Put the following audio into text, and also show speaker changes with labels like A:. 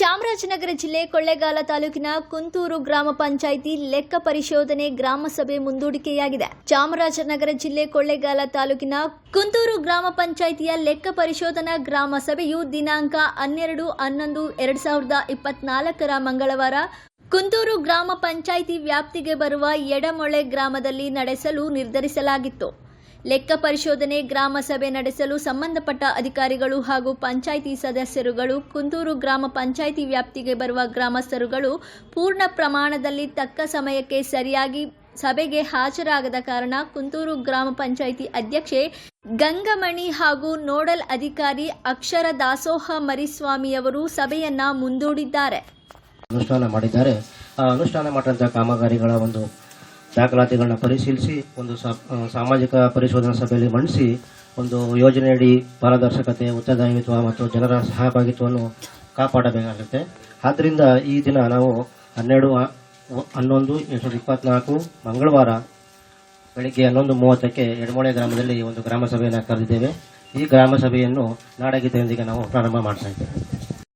A: ಚಾಮರಾಜನಗರ ಜಿಲ್ಲೆ ಕೊಳ್ಳೇಗಾಲ ತಾಲೂಕಿನ ಕುಂತೂರು ಗ್ರಾಮ ಪಂಚಾಯಿತಿ ಲೆಕ್ಕ ಪರಿಶೋಧನೆ ಗ್ರಾಮ ಸಭೆ ಮುಂದೂಡಿಕೆಯಾಗಿದೆ. ಚಾಮರಾಜನಗರ ಜಿಲ್ಲೆ ಕೊಳ್ಳೇಗಾಲ ತಾಲೂಕಿನ ಕುಂತೂರು ಗ್ರಾಮ ಪಂಚಾಯಿತಿಯ ಲೆಕ್ಕ ಪರಿಶೋಧನಾ ಗ್ರಾಮ ಸಭೆಯು ದಿನಾಂಕ ಹನ್ನೆರಡು, ಹನ್ನೊಂದು, ಎರಡ್ ಸಾವಿರದ ಇಪ್ಪತ್ನಾಲ್ಕರ ಮಂಗಳವಾರ ಕುಂತೂರು ಗ್ರಾಮ ಪಂಚಾಯಿತಿ ವ್ಯಾಪ್ತಿಗೆ ಬರುವ ಎಡಮೊಳೆ ಗ್ರಾಮದಲ್ಲಿ ನಡೆಸಲು ನಿರ್ಧರಿಸಲಾಗಿತ್ತು. ಲೆಕ್ಕ ಪರಿಶೋಧನೆ ಗ್ರಾಮ ಸಭೆ ನಡೆಸಲು ಸಂಬಂಧಪಟ್ಟ ಅಧಿಕಾರಿಗಳು ಹಾಗೂ ಪಂಚಾಯಿತಿ ಸದಸ್ಯರುಗಳು ಕುಂತೂರು ಗ್ರಾಮ ಪಂಚಾಯಿತಿ ವ್ಯಾಪ್ತಿಗೆ ಬರುವ ಗ್ರಾಮಸ್ಥರುಗಳು ಪೂರ್ಣ ಪ್ರಮಾಣದಲ್ಲಿ ತಕ್ಕ ಸಮಯಕ್ಕೆ ಸರಿಯಾಗಿ ಸಭೆಗೆ ಹಾಜರಾಗದ ಕಾರಣ ಕುಂತೂರು ಗ್ರಾಮ ಪಂಚಾಯಿತಿ ಅಧ್ಯಕ್ಷೆ ಗಂಗಮಣಿ ಹಾಗೂ ನೋಡಲ್ ಅಧಿಕಾರಿ ಅಕ್ಷರ ದಾಸೋಹ ಮರಿಸ್ವಾಮಿಯವರು ಸಭೆಯನ್ನ ಮುಂದೂಡಿದ್ದಾರೆ.
B: ಅನುಷ್ಠಾನ ಮಾಡಿದ್ದಾರೆ. ಅನುಷ್ಠಾನ ಮಾಡಿದಂಥ ಕಾಮಗಾರಿಗಳ ಒಂದು ದಾಖಲಾತಿಗಳನ್ನ ಪರಿಶೀಲಿಸಿ, ಒಂದು ಸಾಮಾಜಿಕ ಪರಿಶೋಧನಾ ಸಭೆಯಲ್ಲಿ ಮಂಡಿಸಿ, ಒಂದು ಯೋಜನೆಯಡಿ ಪಾರದರ್ಶಕತೆ ಉತ್ತರದಾಯಿತ್ವ ಮತ್ತು ಜನರ ಸಹಭಾಗಿತ್ವವನ್ನು ಕಾಪಾಡಬೇಕಾಗುತ್ತೆ. ಆದ್ದರಿಂದ ಈ ದಿನ ನಾವು ಹನ್ನೆರಡು ಹನ್ನೊಂದು ಎರಡು ಸಾವಿರದ ಇಪ್ಪತ್ನಾಲ್ಕು, ಮಂಗಳವಾರ ಬೆಳಿಗ್ಗೆ ಹನ್ನೊಂದು ಮೂವತ್ತಕ್ಕೆ ಎಡಮೊಳೆ ಗ್ರಾಮದಲ್ಲಿ ಒಂದು ಗ್ರಾಮ ಸಭೆಯನ್ನು ಕರೆದಿದ್ದೇವೆ. ಈ ಗ್ರಾಮ ಸಭೆಯನ್ನು ನಾಡಗೀತೆಯೊಂದಿಗೆ ನಾವು ಪ್ರಾರಂಭ ಮಾಡ್ತಾ ಇದ್ದೇವೆ.